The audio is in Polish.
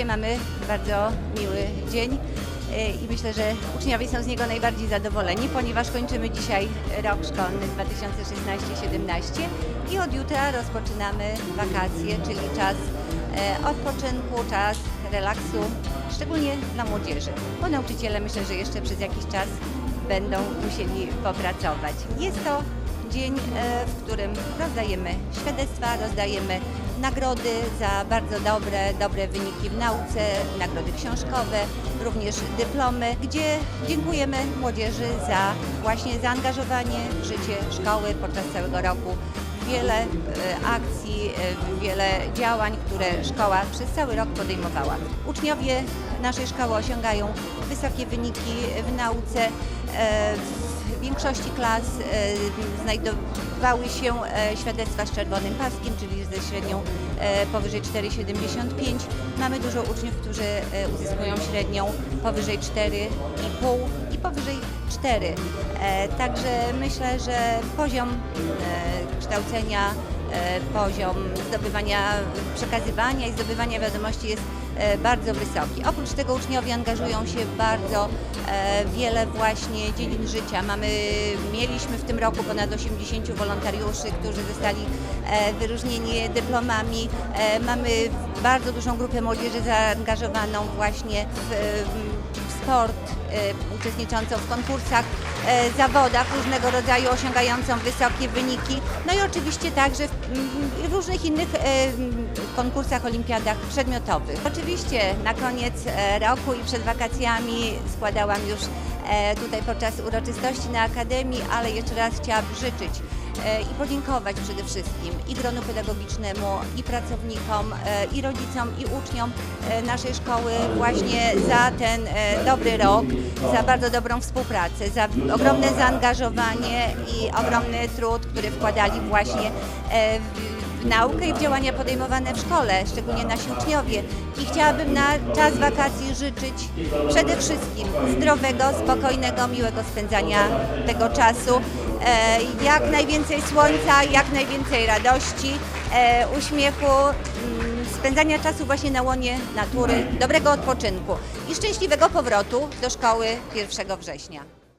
Dzisiaj mamy bardzo miły dzień e, i myślę, że uczniowie są z niego najbardziej zadowoleni, ponieważ kończymy dzisiaj rok szkolny 2016-17 i od jutra rozpoczynamy wakacje, czyli czas e, odpoczynku, czas relaksu, szczególnie dla młodzieży, bo nauczyciele myślę, że jeszcze przez jakiś czas będą musieli popracować. Jest to dzień, e, w którym rozdajemy świadectwa, rozdajemy nagrody za bardzo dobre, dobre wyniki w nauce, nagrody książkowe, również dyplomy, gdzie dziękujemy młodzieży za właśnie zaangażowanie w życie szkoły podczas całego roku. Wiele e, akcji, e, wiele działań, które szkoła przez cały rok podejmowała. Uczniowie naszej szkoły osiągają wysokie wyniki w nauce. E, W większości klas e, znajdowały się e, świadectwa z czerwonym paskiem, czyli ze średnią e, powyżej 4,75. Mamy dużo uczniów, którzy uzyskują średnią powyżej 4,5 i powyżej 4. E, Także myślę, że poziom kształcenia, poziom zdobywania, przekazywania i zdobywania wiadomości jest e, bardzo wysoki. Oprócz tego uczniowie angażują się w bardzo e, wiele właśnie dziedzin życia. Mamy, mieliśmy w tym roku ponad 80 wolontariuszy, którzy zostali e, wyróżnieni dyplomami. E, Mamy bardzo dużą grupę młodzieży zaangażowaną właśnie w sport, e, uczestniczącą w konkursach, e, zawodach różnego rodzaju, osiągającą wysokie wyniki. No i oczywiście także w mm, różnych innych e, mm, konkursach, olimpiadach przedmiotowych. Oczywiście na koniec roku i przed wakacjami składałam już tutaj podczas uroczystości na Akademii, ale jeszcze raz chciałabym życzyć i podziękować przede wszystkim i gronu pedagogicznemu, i pracownikom, e, i rodzicom, i uczniom e, naszej szkoły właśnie za ten e, dobry rok, za bardzo dobrą współpracę, za ogromne zaangażowanie i ogromny trud, który wkładali właśnie e, w naukę i w działania podejmowane w szkole, szczególnie nasi uczniowie. I chciałabym na czas wakacji życzyć przede wszystkim zdrowego, spokojnego, miłego spędzania tego czasu. E, jak najwięcej słońca, jak najwięcej radości, e, uśmiechu, mm, spędzania czasu właśnie na łonie natury, dobrego odpoczynku i szczęśliwego powrotu do szkoły 1 września.